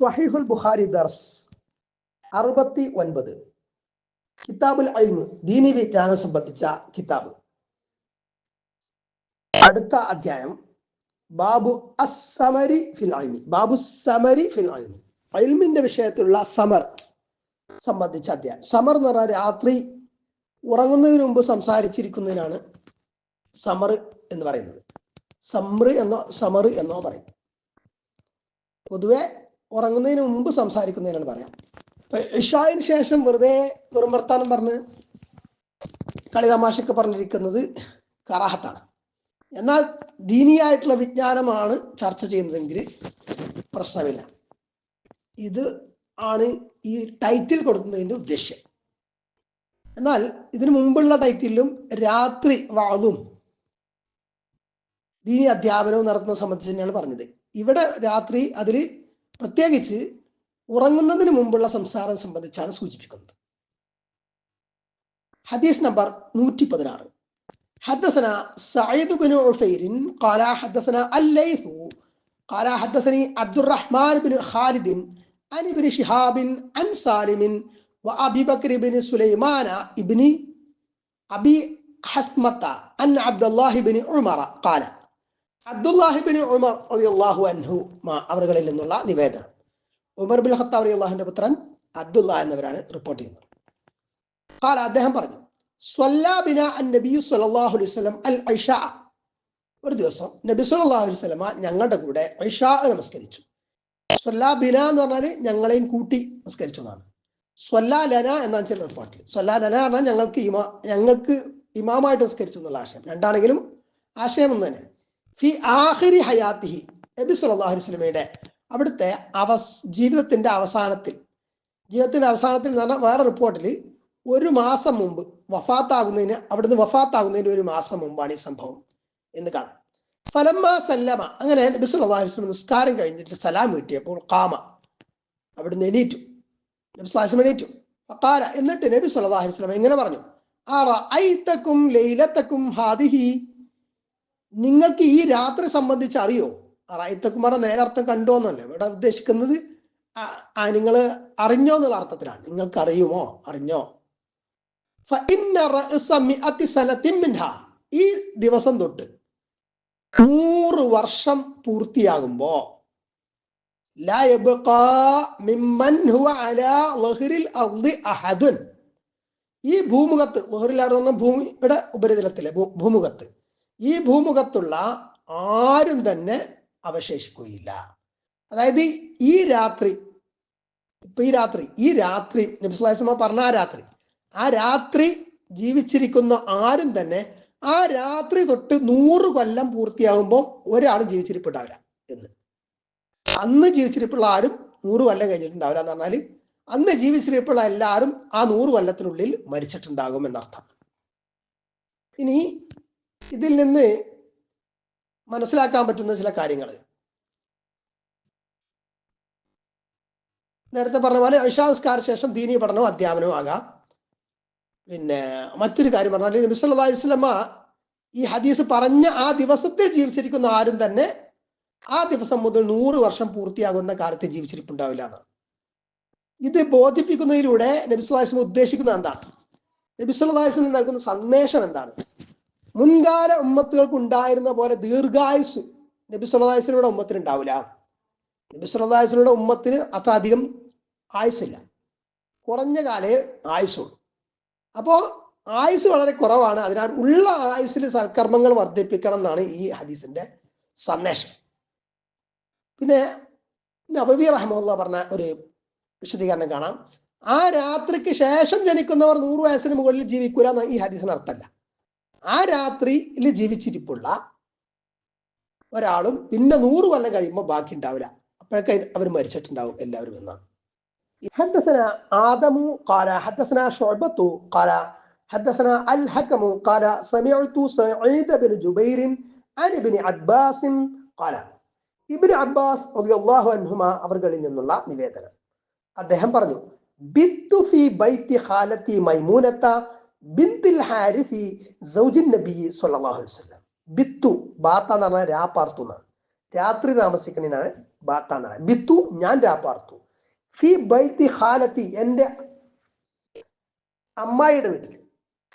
സ്വഹീഹുൽ ബുഖാരി ദർസ് അറുപത്തി ഒൻപത് കിതാബുൽ അൽമ് ദീനി വിജ്ഞാനം സംബന്ധിച്ച കിതാബ്. അടുത്ത അധ്യായം ബാബു അസമരി ഫിൽ അൽമി ബാബു സമരി ഫിൽ അൽമി അൽമിന്റെ വിഷയത്തിലുള്ള സമർ സംബന്ധിച്ച അധ്യായം. സമർ എന്ന് പറഞ്ഞാൽ രാത്രി ഉറങ്ങുന്നതിന് മുമ്പ് സംസാരിച്ചിരിക്കുന്നതിനാണ് സമർ എന്ന് പറയുന്നത്. സമർ എന്നോ സമർ എന്നോ പറയും. പൊതുവെ ഉറങ്ങുന്നതിന് മുമ്പ് സംസാരിക്കുന്നതിനാണ് പറയാം. ഇഷായിന് ശേഷം വെറുതെ വെറും വർത്താനം പറഞ്ഞ് കളി പറഞ്ഞിരിക്കുന്നത് കറാഹത്താണ്. എന്നാൽ ദീനിയായിട്ടുള്ള വിജ്ഞാനമാണ് ചർച്ച ചെയ്യുന്നതെങ്കിൽ പ്രശ്നമില്ല. ഇത് ആണ് ഈ ടൈറ്റിൽ കൊടുക്കുന്നതിന്റെ ഉദ്ദേശ്യം. എന്നാൽ ഇതിനു മുമ്പുള്ള ടൈറ്റിലും രാത്രി വാളും ദീനി അധ്യാപനവും നടത്തുന്ന സംബന്ധിച്ച് തന്നെയാണ് പറഞ്ഞത്. ഇവിടെ രാത്രി അതിൽ പ്രത്യേകിച്ച് ഉറങ്ങുന്നതിന് മുമ്പുള്ള സംസാരം സംബന്ധിച്ചാണ് സൂചിപ്പിക്കുന്നത് ഹദീസ് നമ്പർ നൂറ്റി പതിനാറ് حدثنا سعيد بن عفير قال حدثنا الليث قال حدثني عبد الرحمن بن خالد عن ابن شهاب عن سالم وابي بكر بن سليمان ابن ابي حثمة عن عبد الله بن عمر قال അബ്ദുല്ലാഹി ബിൻ ഉമർ റളിയല്ലാഹു അൻഹു അവരുകളിൽ നിന്നുള്ള നിവേദനം. ഉമർ ബിൻ ഖത്താബ് റളിയല്ലാഹുവിന്റെ പുത്രൻ അബ്ദുല്ല എന്നവരാണ് റിപ്പോർട്ട് ചെയ്യുന്നത്. കാല അദ്ദേഹം പറഞ്ഞു അലൈഹി ഒരു ദിവസം നബി സല്ലല്ലാഹു അലൈഹി ഞങ്ങളുടെ കൂടെ ഐഷ നമസ്കരിച്ചു. സ്വല്ലാബിന എന്ന് പറഞ്ഞാൽ ഞങ്ങളെയും കൂട്ടി നമസ്കരിച്ചു എന്നാണ് സ്വല്ലാ ലന എന്നാണ് ചില റിപ്പോർട്ടിൽ സ്വല്ലാ ലന പറഞ്ഞാൽ ഞങ്ങൾക്ക് ഇമാ ഞങ്ങൾക്ക് ഇമാമായിട്ട് നമസ്കരിച്ചു എന്നുള്ള ആശയം. രണ്ടാണെങ്കിലും ആശയം ഒന്ന് തന്നെ ഫി ആഹിരി ഹയാത്തിഹി. നബി സല്ലല്ലാഹു അലൈഹി വസല്ലമയുടെ അവിടുത്തെ അവസ് ജീവിതത്തിന്റെ അവസാനത്തിൽ. ജീവിതത്തിന്റെ അവസാനത്തിൽ എന്ന് പറഞ്ഞാൽ വേറെ റിപ്പോർട്ടിൽ ഒരു മാസം മുമ്പ് വഫാത്താകുന്നതിന് അവിടുന്ന് വഫാത്താകുന്നതിന് ഒരു മാസം മുമ്പാണ് ഈ സംഭവം എന്ന് കാണാം. ഫലമ്മ സല്ലമ. അങ്ങനെ നബി സല്ലല്ലാഹു അലൈഹി വസല്ലം നിസ്കാരം കഴിഞ്ഞിട്ട് സലാം കിട്ടിയപ്പോൾ കാമ അവിടുന്ന് എണീറ്റു. നബി സല്ലല്ലാഹു എണീറ്റു. ഫഖാല. എന്നിട്ട് നബി സല്ലല്ലാഹു അലൈഹി വസല്ലം ഇങ്ങനെ പറഞ്ഞു. അറഅയ്തകും ലൈലതകും ഹാദിഹി നിങ്ങൾക്ക് ഈ രാത്രി സംബന്ധിച്ച് അറിയോ? റായിത്തക്കുമാറെ നേരെ അർത്ഥം കണ്ടോ എന്നല്ലേ. ഇവിടെ ഉദ്ദേശിക്കുന്നത് ആ നിങ്ങൾ അറിഞ്ഞോ എന്നുള്ള അർത്ഥത്തിലാണ്. നിങ്ങൾക്ക് അറിയുമോ അറിഞ്ഞോ ഈ ദിവസം തൊട്ട് നൂറ് വർഷം പൂർത്തിയാകുമ്പോ ഈ ഭൂമുഖത്ത് ഭൂമിയുടെ ഉപരിതലത്തിലെ ഭൂമുഖത്ത്. ഈ ഭൂമുഖത്തുള്ള ആരും തന്നെ അവശേഷിക്കുകയില്ല. അതായത് ഈ രാത്രി ഇപ്പൊ ഈ രാത്രി ഈ രാത്രി നബിസ്ലാസ്മ പറഞ്ഞ ആ രാത്രി ആ രാത്രി ജീവിച്ചിരിക്കുന്ന ആരും തന്നെ ആ രാത്രി തൊട്ട് നൂറ് കൊല്ലം പൂർത്തിയാകുമ്പോൾ ഒരാൾ ജീവിച്ചിരിപ്പുണ്ടാവില്ല എന്ന്. അന്ന് ജീവിച്ചിരിപ്പുള്ള ആരും നൂറ് കൊല്ലം കഴിഞ്ഞിട്ടുണ്ടാവില്ല എന്ന് പറഞ്ഞാൽ അന്ന് ജീവിച്ചിരിപ്പുള്ള എല്ലാവരും ആ നൂറ് കൊല്ലത്തിനുള്ളിൽ മരിച്ചിട്ടുണ്ടാകും എന്നർത്ഥം. ഇനി ഇതിൽ നിന്ന് മനസ്സിലാക്കാൻ പറ്റുന്ന ചില കാര്യങ്ങൾ. നേരത്തെ പറഞ്ഞ പോലെ വിശ്വാസ്കാര ശേഷം ദീനി പഠനവും അധ്യാപനവും ആകാം. പിന്നെ മറ്റൊരു കാര്യം പറഞ്ഞാൽ അലൈഹി വസല്ലമ ഈ ഹദീസ് പറഞ്ഞ ആ ദിവസത്തിൽ ജീവിച്ചിരിക്കുന്ന ആരും തന്നെ ആ ദിവസം മുതൽ നൂറ് വർഷം പൂർത്തിയാകുന്ന കാലത്ത് ജീവിച്ചിരിപ്പുണ്ടാവില്ല എന്നാണ്. ഇത് ബോധിപ്പിക്കുന്നതിലൂടെ നബി സല്ലല്ലാഹു അലൈഹി വസല്ലം ഉദ്ദേശിക്കുന്നത് എന്താണ്? നബി സല്ലല്ലാഹു അലൈഹി വസല്ലം നൽകുന്ന സന്ദേശം എന്താണ്? മുൻകാല ഉമ്മത്തുകൾക്ക് ഉണ്ടായിരുന്ന പോലെ ദീർഘായുസ് നബി സല്ലാസ്ലിയുടെ ഉമ്മത്തിന് ഉണ്ടാവില്ല നബി സല്ലാസ്ലിയുടെ ഉമ്മത്തിന് അത്ര അധികം ആയുസില്ല കുറഞ്ഞ കാലേ ആയുസുള്ളൂ അപ്പോ ആയുസ് വളരെ കുറവാണ്. അതിനാൽ ഉള്ള ആയുസിൽ സൽക്കർമ്മങ്ങൾ വർദ്ധിപ്പിക്കണം എന്നാണ് ഈ ഹദീസിന്റെ സന്ദേശം. പിന്നെ നബബി റഹ്മുള്ള പറഞ്ഞ ഒരു വിശദീകരണം കാണാം. ആ രാത്രിക്ക് ശേഷം ജനിക്കുന്നവർ നൂറ് വയസ്സിന് മുകളിൽ ജീവിക്കൂല എന്ന ഈ ഹദീസിന് അർത്ഥമല്ല ആ രാത്രിയിൽ ജീവിച്ചിരിപ്പുള്ള ഒരാളും പിന്നെ നൂറ് കൊല്ലം കഴിയുമ്പോൾ ബാക്കി ഉണ്ടാവില്ല അപ്പോഴൊക്കെ അവർ മരിച്ചിട്ടുണ്ടാവും എല്ലാവരും എന്നാണ് حدثنا آدم قال حدثنا شعبة قال حدثنا الحكم قال سمعت سعيد بن جبير عن ابن عباس قال ഇബിൻ അബ്ബാസ് റളിയല്ലാഹു അൻഹുമ അവർകളിൽ നിന്നുള്ള നിവേദനം അദ്ദേഹം പറഞ്ഞു ബിത്തു ഫി ബൈത്തി ഖാലത്തി മൈമൂനത്ത ബിന്തിൽ ഹാരിസി സൗജിൻ നബി സല്ലല്ലാഹു വസ്ലം ബിത്തു ബാത്ത എന്ന് പറഞ്ഞാൽ രാപ്പാർത്തു പാർത്തു എന്നാണ്. രാത്രി താമസിക്കണിനാണ് ബാത്ത എന്ന് പറയുന്നത്. ബിത്തു ഞാൻ രാപ്പാർത്തു. ഫി ബൈത്തി ഹാലത്തി എന്റെ അമ്മായിയുടെ വീട്ടിൽ.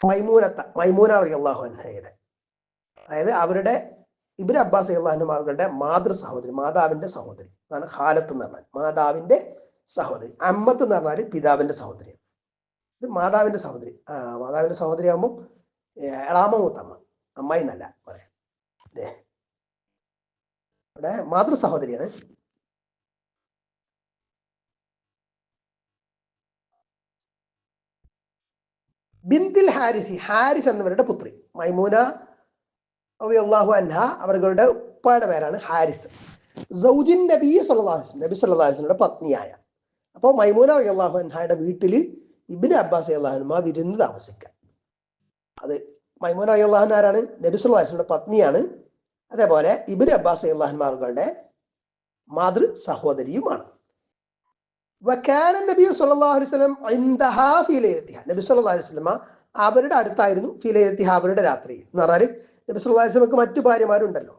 മൈമൂനത്ത മൈമൂന അള്ളാഹു അൻഹയുടെ. അതായത് അവരുടെ ഇബിൻ അബ്ബാസ് അള്ളാഹു മകളുടെ മാതൃ സഹോദരി മാതാവിന്റെ സഹോദരി. അതാണ് ഹാലത്ത് എന്ന് പറഞ്ഞാൽ മാതാവിന്റെ സഹോദരി. അമ്മത്ത് എന്ന് പറഞ്ഞാൽ പിതാവിന്റെ സഹോദരി. ഇത് മാതാവിന്റെ സഹോദരി. ആ മാതാവിന്റെ സഹോദരി ആകുമ്പോൾ എളാമ മൂത്തമ്മ. അമ്മായി എന്നല്ല പറയാം ഇവിടെ മാതൃ സഹോദരിയാണ്. ബിന്ദിൽ ഹാരിസി ഹാരിസ് എന്നവരുടെ പുത്രി. മൈമൂന അള്ളാഹു അൻഹ അവരുടെ ഉപ്പയുടെ പേരാണ് ഹാരിസ്. നബി സല്ലാഹു നബി സല്ലാഹുലിന്റെ പത്നിയായ. അപ്പോൾ മൈമൂന അള്ളാഹു അൻഹയുടെ വീട്ടിൽ ഇബിന് അബ്ബാസ് അള്ളാഹനുമാ വിരുന്ന് താമസിക്കാൻ. അത് മൈമൂന അള്ളാഹൻ ആരാണ്? നബി സല്ലാഹുലിന്റെ പത്നിയാണ്. അതേപോലെ ഇബിൻ അബ്ബാസ് അള്ളാഹന്മാരുടെ മാതൃ സഹോദരിയുമാണ്. നബി സല്ലല്ലാഹു അലൈഹി നബി അലൈഹി അവരുടെ അടുത്തായിരുന്നു ഫിലയത്തിഹ അവരുടെ രാത്രി എന്ന് പറഞ്ഞാൽ നബി സല്ലല്ലാഹു അലൈഹി മറ്റു ഭാര്യമാരുണ്ടല്ലോ.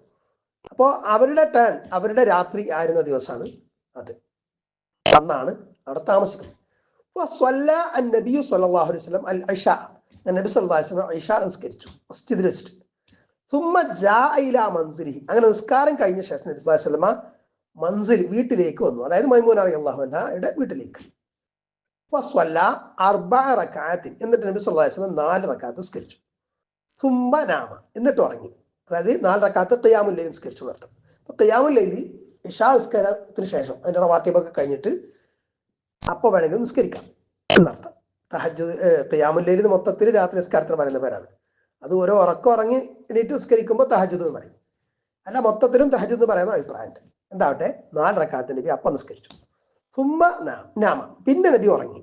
അപ്പോൾ അവരുടെ ടേൺ അവരുടെ രാത്രി ആയിരുന്ന ദിവസമാണ് അത്. അന്നാണ് അവിടെ താമസിക്കുന്നത്. വസ്വല്ല അൻ നബി സല്ലല്ലാഹു അലൈഹി അൽ നബി അങ്ങനെ നിസ്കാരം കഴിഞ്ഞ ശേഷം നബി അലൈഹി വസല്ലമ മൻസിൽ വീട്ടിലേക്ക് വന്നു. അതായത് മൈമൂൻ അറി അള്ളാഹുന്റെ വീട്ടിലേക്ക്. വസ്വല്ല എന്നിട്ട് നബി അലൈഹി വസല്ലം നാല് റക്കാത്ത് നിസ്കരിച്ചു. സുമ്മ നാമ. എന്നിട്ട് ഉറങ്ങി. അതായത് നാല് റക്കാത്ത് ഖിയാമുല്ലയിൽ നിസ്കരിച്ചു നടത്തും അപ്പൊ ഖിയാമുല്ലയിൽ ഇഷാ നിസ്കാരത്തിന് ശേഷം അതിന്റെ റവാത്തിബൊക്കെ കഴിഞ്ഞിട്ട് അപ്പൊ വേണമെങ്കിൽ നിസ്കരിക്കാം. എന്നർത്ഥം. തഹജ് ഖിയാമുല്ലയിൽ മൊത്തത്തിൽ രാത്രി നിസ്കാരത്തിന് പറയുന്ന പേരാണ്. അത് ഓരോ ഉറക്കം ഉറങ്ങി എണീറ്റ് നിസ്കരിക്കുമ്പോൾ തഹജുദ് എന്ന് പറയും. അല്ല മൊത്തത്തിലും തഹജുദ് എന്ന് പറയുന്ന അഭിപ്രായമുണ്ട്. എന്താവട്ടെ? നാല് റക്കാത്ത് നബി അപ്പം നിസ്കരിച്ചു. സുമ്മ നാമ. പിന്നെ നബി ഉറങ്ങി.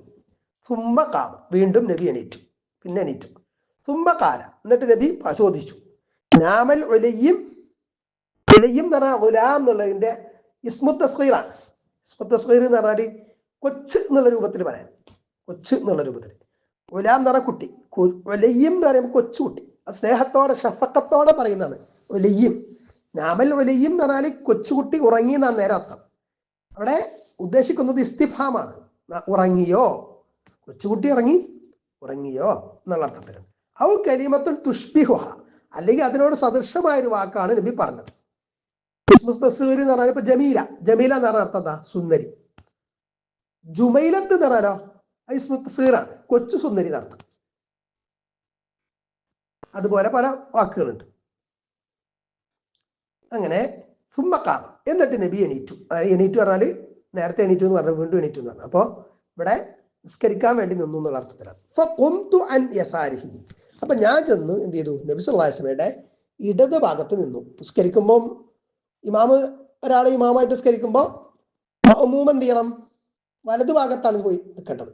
സുമ്മ കാമ. വീണ്ടും നബി എണീറ്റു. പിന്നെ എണീറ്റു. സുമ്മ കാല. എന്നിട്ട് നബി ചോദിച്ചു നാമൽ ഒലയും ഒലയും എന്ന് പറഞ്ഞാൽ ഗുലാം എന്നുള്ളതിന്റെ ഇസ്മു തസ്കീറാണ് ഇസ്മു തസ്കീർ എന്ന് പറഞ്ഞാൽ കൊച്ച് എന്നുള്ള രൂപത്തിൽ പറയാം. കൊച്ച് എന്നുള്ള രൂപത്തിൽ. ഗുലാം എന്ന് കുട്ടി ഒലയും എന്ന് പറയുമ്പോൾ കൊച്ചുകുട്ടി അത് സ്നേഹത്തോടെ ഷഫക്കത്തോടെ പറയുന്നതാണ്. ഒലയും നാമൽ ഒലയും എന്ന് പറഞ്ഞാൽ കൊച്ചുകുട്ടി ഉറങ്ങി എന്നാണ് നേരെ അർത്ഥം. അവിടെ ഉദ്ദേശിക്കുന്നത് ഇസ്തിഫാമാണ്. ഉറങ്ങിയോ? കൊച്ചുകുട്ടി ഇറങ്ങി ഉറങ്ങിയോ? എന്നുള്ള അർത്ഥത്തിലാണ്. ഔ കരീമത്തുൽ തുഷ്ബിഹുഹ. അല്ലെങ്കിൽ അതിനോട് സദൃശമായ ഒരു വാക്കാണ് നബി പറഞ്ഞത്. ക്രിസ്മസ് തസ്വീർ എന്ന് പറഞ്ഞാൽ ഇപ്പൊ ജമീല. ജമീല എന്ന് പറഞ്ഞ അർത്ഥം എന്താ? സുന്ദരി. ജുമൈലത്ത് എന്ന് പറഞ്ഞാലോ തസ്വീറാണ് കൊച്ചു സുന്ദരി നടത്തും അതുപോലെ പല വാക്കുകളുണ്ട്. അങ്ങനെ സുമ്മക്കാമ എന്നിട്ട് നബി എണീറ്റു. എണീറ്റു പറഞ്ഞാൽ നേരത്തെ എണീറ്റു എന്ന് പറഞ്ഞു വീണ്ടും എണീറ്റു എന്ന് പറഞ്ഞു. അപ്പോൾ ഇവിടെ നിസ്കരിക്കാൻ വേണ്ടി നിന്നു എന്നുള്ള അർത്ഥത്തിലാണ്. യസാരിഹി. അപ്പൊ ഞാൻ ചെന്ന് എന്ത് ചെയ്തു? നബി സുല്ലാസ്മയുടെ ഇടത് ഭാഗത്ത് നിന്നു. നിസ്കരിക്കുമ്പോൾ ഇമാമ് ഒരാളെ ഇമാമായിട്ട് നിസ്കരിക്കുമ്പോൾ മൂമെന്ത് ചെയ്യണം? വലതു ഭാഗത്താണ് പോയി നിൽക്കേണ്ടത്.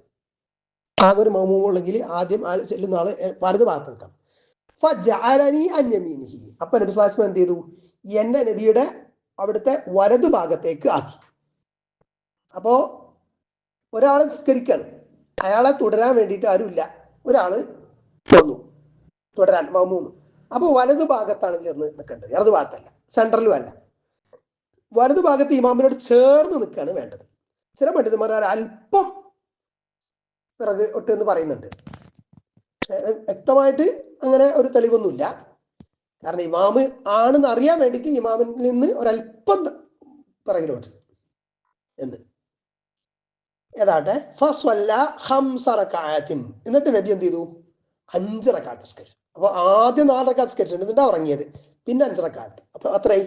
ആകെ ഒരു ഉള്ളെങ്കിൽ ആദ്യം ആൾ ചെല്ലുന്ന ആൾ വലതു ഭാഗത്ത് നിൽക്കണം. ഫജഅലനി അപ്പൊ നബി സുല്ലാസ്മ എന്ത് ചെയ്തു? എന്റെ നബിയുടെ അവിടുത്തെ വലതു ഭാഗത്തേക്ക് ആക്കി. അപ്പോ ഒരാൾ നിസ്കരിക്കാണ്. അയാളെ തുടരാൻ വേണ്ടിയിട്ട് ആരുമില്ല. ഒരാൾ വന്നു. തുടരാൻ മൗമൂന്ന് അപ്പൊ വലതു ഭാഗത്താണ് ചേർന്ന് നിൽക്കേണ്ടത്. ഇടതു ഭാഗത്തല്ല സെൻട്രലും അല്ല വലതു ഭാഗത്ത് ഇമാമിനോട് ചേർന്ന് നിൽക്കുകയാണ് വേണ്ടത്. ചില പണ്ഡിതന്മാർ അല്പം പിറക് ഒട്ട് എന്ന് പറയുന്നുണ്ട്. വ്യക്തമായിട്ട് അങ്ങനെ ഒരു തെളിവൊന്നുമില്ല. കാരണം ഇമാമ് ആണെന്ന് അറിയാൻ വേണ്ടിയിട്ട് ഇമാമിൽ നിന്ന് ഒരല്പം പിറകിലോട്ട്. എന്ന് ഏതാട്ടെ? ഫസ്വല്ല ഹംസറക്കായത്തിൻ എന്നിട്ട് നബി എന്ത് ചെയ്തു? അഞ്ച് റക്കാത്ത് അപ്പൊ ആദ്യം നാല് റക്കാത്ത് സ്കരിച്ചിട്ടുണ്ട് എന്നിട്ടാ ഉറങ്ങിയത്. പിന്നെ അഞ്ച് അപ്പൊ അത്രയായി.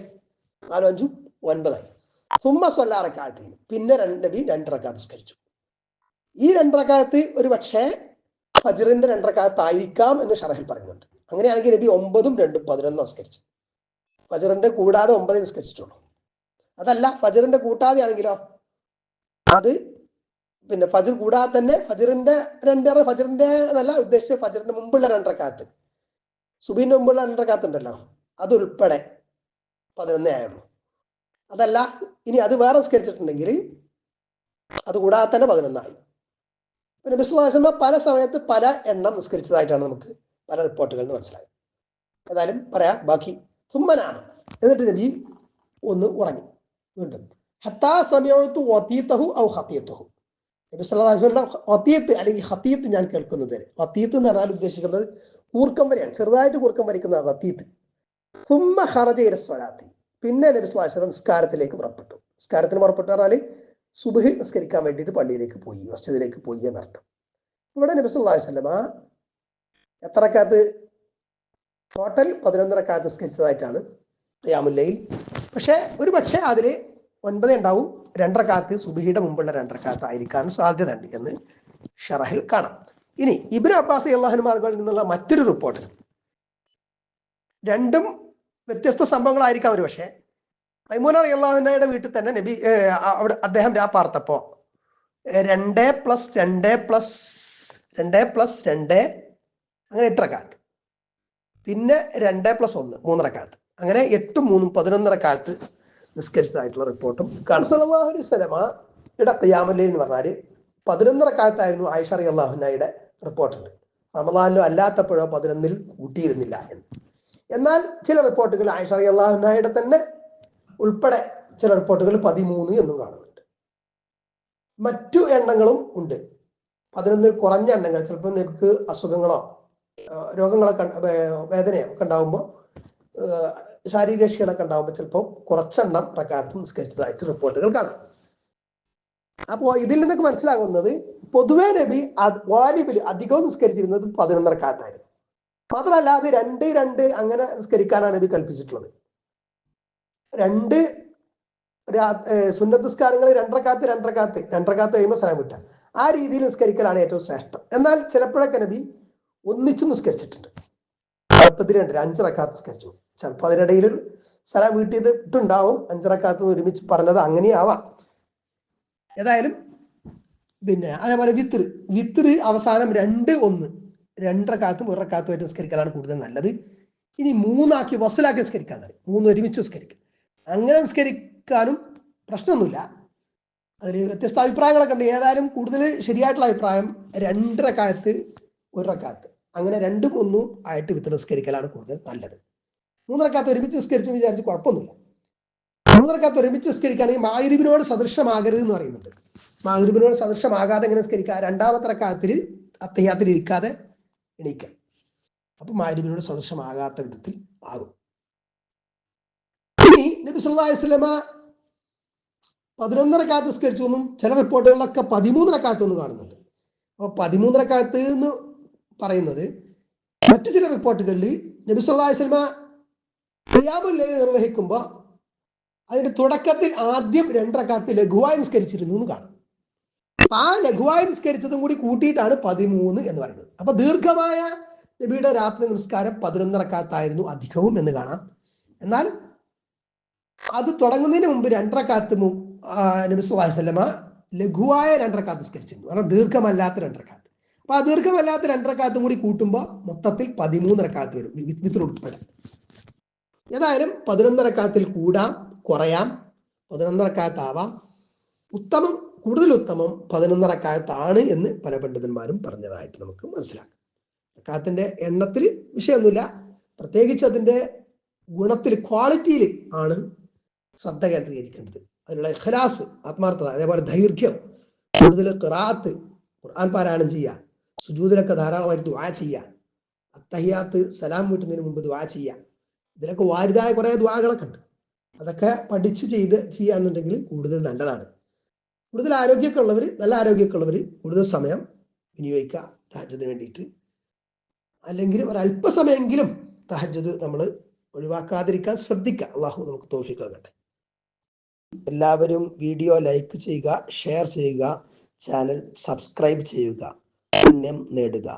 നാലും അഞ്ചും ഒൻപതായി. സുമ്മ സ്വല്ല റക്കാത്ത് പിന്നെ രണ്ട് നബി രണ്ട് റക്കാത്ത് സ്കരിച്ചു ഈ രണ്ട് റക്കാത്ത് ഒരു പക്ഷേ ഫജറിന്റെ രണ്ട് റക്കാത്ത് ആയിരിക്കാം എന്ന് ഷറഹിൽ പറയുന്നുണ്ട്. അങ്ങനെയാണെങ്കിൽ നബി ഒമ്പതും രണ്ടും പതിനൊന്നും നിസ്കരിച്ചു. ഫജറിന്റെ കൂടാതെ ഒമ്പത് നിസ്കരിച്ചിട്ടുള്ളൂ. അതല്ല ഫജറിന്റെ കൂട്ടാതെ ആണെങ്കിലോ അത് പിന്നെ ഫജർ കൂടാതെ തന്നെ ഫജറിന്റെ രണ്ടര ഫജറിന്റെ എന്നല്ല ഉദ്ദേശിച്ച ഫജറിന്റെ മുമ്പുള്ള രണ്ടരക്കാലത്ത് സുബീന്റെ മുമ്പുള്ള രണ്ടരക്കാലത്ത് ഉണ്ടല്ലോ അതുൾപ്പെടെ പതിനൊന്നേ ആയുള്ളൂ. അതല്ല ഇനി അത് വേറെ നിസ്കരിച്ചിട്ടുണ്ടെങ്കിൽ അത് കൂടാതെ തന്നെ പതിനൊന്നായി. പിന്നെ ബിസ്ലാസമ പല സമയത്ത് പല എണ്ണം നിസ്കരിച്ചതായിട്ടാണ് നമുക്ക് പല റിപ്പോർട്ടുകളിൽ നിന്ന് മനസ്സിലായത്. ഏതായാലും പറയാം ബാക്കി സുമ്മനാണ്. എന്നിട്ട് നബി ഒന്ന് ഉറങ്ങി. വീണ്ടും ഹത്താ സമയത്ത് ഒത്തീത്തഹു ഔ ഹത്തീത്തഹു നബി സ്വല്ലാസ്മന്റെ വത്തീത്ത് അല്ലെങ്കിൽ ഹത്തീത്ത് ഞാൻ കേൾക്കുന്നത് ഒത്തീത്ത് എന്ന് പറഞ്ഞാൽ ഉദ്ദേശിക്കുന്നത് കൂർക്കം വരെയാണ്. ചെറുതായിട്ട് കൂർക്കം വരയ്ക്കുന്ന ഹത്തീത്ത് സുമ്മ ഹറജ ഇല സ്വലാത്തി. പിന്നെ നബി സ്വലാസ്ലം നിസ്കാരത്തിലേക്ക് പുറപ്പെട്ടു. നിസ്കാരത്തിന് പുറപ്പെട്ടു പറഞ്ഞാൽ സുബഹി നിസ്കരിക്കാൻ വേണ്ടിയിട്ട് പള്ളിയിലേക്ക് പോയി മസ്ജിദിലേക്ക് പോയി എന്നർത്ഥം. ഇവിടെ നബി സ്വല്ലാസ്ലം അലൈഹി എത്രക്കാത്ത് എത്ര കാത്ത് ടോട്ടൽ പതിനൊന്നരക്കാലത്ത് നിസ്കരിച്ചതായിട്ടാണ് യാമുല്ലയിൽ പക്ഷേ ഒരു പക്ഷേ അതിൽ ഒൻപത് ഉണ്ടാവും. രണ്ടരക്കാലത്ത് സുബിഹിയുടെ മുമ്പുള്ള രണ്ടരക്കാലത്ത് ആയിരിക്കാൻ സാധ്യത ഉണ്ട് എന്ന് ഷറഹിൽ കാണാം. ഇനി ഇബ്നു അബ്ബാസ് അള്ളാഹുമാർകളിൽ നിന്നുള്ള മറ്റൊരു റിപ്പോർട്ട് രണ്ടും വ്യത്യസ്ത സംഭവങ്ങളായിരിക്കാം ഒരു പക്ഷേ മൈമൂന അള്ളാഹുനയുടെ വീട്ടിൽ തന്നെ നബി അവിടെ അദ്ദേഹം രാ പാർത്തപ്പോ രണ്ട് പ്ലസ് രണ്ട് പ്ലസ് രണ്ട് പ്ലസ് രണ്ട് അങ്ങനെ എട്ടരക്കാലത്ത് പിന്നെ രണ്ട് പ്ലസ് ഒന്ന് മൂന്നരക്കാലത്ത് അങ്ങനെ എട്ടും മൂന്നും പതിനൊന്നര കാലത്ത് നിസ്കരിച്ചതായിട്ടുള്ള റിപ്പോർട്ടും കാണും. സ്വലമ ഇടക്കയ്യാമല്ലേ എന്ന് പറഞ്ഞാൽ പതിനൊന്നര കാലത്തായിരുന്നു ആയിഷ അറി അള്ളാഹുനയുടെ റിപ്പോർട്ടുണ്ട്. റമദാനിലോ അല്ലാത്തപ്പോഴോ പതിനൊന്നിൽ കൂട്ടിയിരുന്നില്ല എന്ന്. എന്നാൽ ചില റിപ്പോർട്ടുകൾ ആയിഷ അലി അള്ളാഹുനയുടെ തന്നെ ഉൾപ്പെടെ ചില റിപ്പോർട്ടുകൾ പതിമൂന്ന് എന്നും കാണുന്നുണ്ട്. മറ്റു എണ്ണങ്ങളും ഉണ്ട്. പതിനൊന്നിൽ കുറഞ്ഞ എണ്ണങ്ങൾ ചിലപ്പോൾ നിങ്ങൾക്ക് അസുഖങ്ങളോ രോഗങ്ങളോ രോഗങ്ങളൊക്കെ വേദനയോ ഒക്കെ ഉണ്ടാകുമ്പോൾ ശാരീരിക ക്ഷീണമൊക്കെ ഉണ്ടാകുമ്പോൾ ചിലപ്പോൾ കുറച്ചെണ്ണം പ്രകാരത്ത് നിസ്കരിച്ചതായിട്ട് റിപ്പോർട്ടുകൾ കാണാം. അപ്പോൾ ഇതിൽ നിന്നൊക്കെ മനസ്സിലാകുന്നത് പൊതുവേ നബി വാലിബിൽ അധികവും നിസ്കരിച്ചിരുന്നത് പതിനൊന്നര കാലത്തായിരുന്നു മാത്രമല്ല അത് രണ്ട് രണ്ട് അങ്ങനെ നിസ്കരിക്കാനാണ് ഇത് കൽപ്പിച്ചിട്ടുള്ളത്. രണ്ട് രാ- സുന്നത്ത് നിസ്കാരങ്ങൾ രണ്ടരക്കാത്ത് രണ്ടരക്കാത്ത് രണ്ടരക്കാത്ത് കഴിയുമ്പോൾ സ്ഥലം വിട്ട. ആ രീതിയിൽ നിസ്കരിക്കലാണ് ഏറ്റവും ശ്രേഷ്ഠം. എന്നാൽ ചിലപ്പോഴൊക്കെ നബി ഒന്നിച്ചു നിസ്കരിച്ചിട്ടുണ്ട്. എളുപ്പത്തിൽ രണ്ട് അഞ്ചരക്കാത്ത് നിസ്കരിച്ചു. ചിലപ്പോൾ അതിനിടയിൽ സ്ഥലം വീട്ടിൽ ഇട്ടുണ്ടാവും അഞ്ചറക്കാത്ത് ഒരുമിച്ച് പറഞ്ഞത് അങ്ങനെയാവാം. ഏതായാലും പിന്നെ അതേപോലെ വിത്തിറ്. വിത്തിറ് അവസാനം രണ്ട് ഒന്ന്. രണ്ടരക്കാത്തും ഒരക്കാത്തുമായിട്ട് നിസ്കരിക്കലാണ് കൂടുതൽ നല്ലത്. ഇനി മൂന്നാക്കി വസലാക്കി നിസ്കരിക്കാൻ മതി മൂന്ന് ഒരുമിച്ച് നിസ്കരിക്കും. അങ്ങനെ നിസ്കരിക്കാനും പ്രശ്നമൊന്നുമില്ല. അതിൽ വ്യത്യസ്ത അഭിപ്രായങ്ങളൊക്കെ ഉണ്ട്. ഏതായാലും കൂടുതൽ ശരിയായിട്ടുള്ള അഭിപ്രായം രണ്ടരക്കാലത്ത് ഒരക്കാലത്ത് അങ്ങനെ രണ്ടും ഒന്നും ആയിട്ട് വിത്ത് നിസ്കരിക്കലാണ് കൂടുതൽ നല്ലത്. മൂന്നരക്കാലത്ത് ഒരുമിച്ച് നിസ്കരിച്ചെന്ന് വിചാരിച്ച് കുഴപ്പമൊന്നുമില്ല. മൂന്നരക്കാലത്ത് ഒരുമിച്ച് നിസ്കരിക്കുകയാണെങ്കിൽ മായുരിബിനോട് സദൃശമാകരുത് എന്ന് പറയുന്നുണ്ട്. മായുരിബിനോട് സദൃശമാകാതെ എങ്ങനെ നിസ്കരിക്കുക? രണ്ടാമത്തെ കാലത്തിൽ അത്തയ്യാത്തിൽ ഇരിക്കാതെ എണീക്കാം അപ്പൊ മായുരിബിനോട് സദൃശമാകാത്ത വിധത്തിൽ ആകും. ഇനി നബി സല്ലല്ലാഹു അലൈഹി വസല്ലമ പതിനൊന്നര കാലത്ത് നിസ്കരിച്ചു എന്നും ചില റിപ്പോർട്ടുകളിലൊക്കെ പതിമൂന്നര കാലത്ത് എന്ന് കാണുന്നുണ്ട്. അപ്പൊ പതിമൂന്നര കാലത്ത് എന്ന് പറയുന്നത് മറ്റു ചില റിപ്പോർട്ടുകളിൽ നബി സല്ലല്ലാഹു അലൈഹി വസല്ലമ നിർവഹിക്കുമ്പോൾ അതിന്റെ തുടക്കത്തിൽ ആദ്യം രണ്ടരക്കാലത്ത് ലഘുവായി നിസ്കരിച്ചിരുന്നു എന്ന് കാണും. ആ ലഘുവായി നിസ്കരിച്ചതും കൂടി കൂട്ടിയിട്ടാണ് പതിമൂന്ന് എന്ന് പറയുന്നത്. അപ്പൊ ദീർഘമായ നബിയുടെ രാത്രി നമസ്കാരം പതിനൊന്നരക്കാലത്തായിരുന്നു അധികവും എന്ന് കാണാം. എന്നാൽ അത് തുടങ്ങുന്നതിന് മുമ്പ് രണ്ടരക്കാലത്ത് നബി വസല്ലമ ലഘുവായ രണ്ടരക്കാലത്ത് നിസ്കരിച്ചിരുന്നു. കാരണം ദീർഘമല്ലാത്ത രണ്ടരക്കാലത്ത് അപ്പൊ ആ ദീർഘമല്ലാത്ത രണ്ടരക്കാലത്തും കൂടി കൂട്ടുമ്പോൾ മൊത്തത്തിൽ പതിമൂന്നരക്കാലത്ത് വരും. വിത്തിൽ വിത്ത് ഉൾപ്പെടെ. ഏതായാലും പതിനൊന്നരക്കാലത്തിൽ കൂടാം കുറയാം. പതിനൊന്നരക്കാലത്താവാം ഉത്തമം കൂടുതൽ ഉത്തമം പതിനൊന്നരക്കാലത്താണ് എന്ന് പല പണ്ഡിതന്മാരും പറഞ്ഞതായിട്ട് നമുക്ക് മനസ്സിലാക്കാം. റക്കാത്തിന്റെ എണ്ണത്തിൽ വിഷയമൊന്നുമില്ല. പ്രത്യേകിച്ച് അതിന്റെ ഗുണത്തിൽ ക്വാളിറ്റിയിൽ ആണ് ശ്രദ്ധ കേന്ദ്രീകരിക്കേണ്ടത്. അതിനുള്ള ഇഖ്ലാസ് ആത്മാർത്ഥത അതേപോലെ ദൈർഘ്യം കൂടുതൽ ഖിറാത്ത് ഖുർആൻ പാരായണം ചെയ്യുക സുജൂദിലൊക്കെ ധാരാളമായിട്ട് ദുആ ചെയ്യുക അത്തഹിയാത്ത് സലാം വീട്ടുന്നതിന് മുമ്പ് ദുആ ചെയ്യുക. ഇതിലൊക്കെ വാരിതായ കുറേ ദുആകളൊക്കെ ഉണ്ട്. അതൊക്കെ പഠിച്ച് ചെയ്ത് ചെയ്യാന്നുണ്ടെങ്കിൽ കൂടുതൽ നല്ലതാണ്. കൂടുതൽ ആരോഗ്യമൊക്കെ ഉള്ളവർ നല്ല ആരോഗ്യമൊക്കെ ഉള്ളവർ കൂടുതൽ സമയം വിനിയോഗിക്കുക തഹജത്തിന് വേണ്ടിയിട്ട്. അല്ലെങ്കിൽ ഒരല്പസമയമെങ്കിലും തഹജത് നമ്മൾ ഒഴിവാക്കാതിരിക്കാൻ ശ്രദ്ധിക്കുക. അള്ളാഹു നമുക്ക് തോഫിക്ക് നൽകട്ടെ. എല്ലാവരും വീഡിയോ ലൈക്ക് ചെയ്യുക ഷെയർ ചെയ്യുക ചാനൽ സബ്സ്ക്രൈബ് ചെയ്യുക പുണ്യം നേടുക.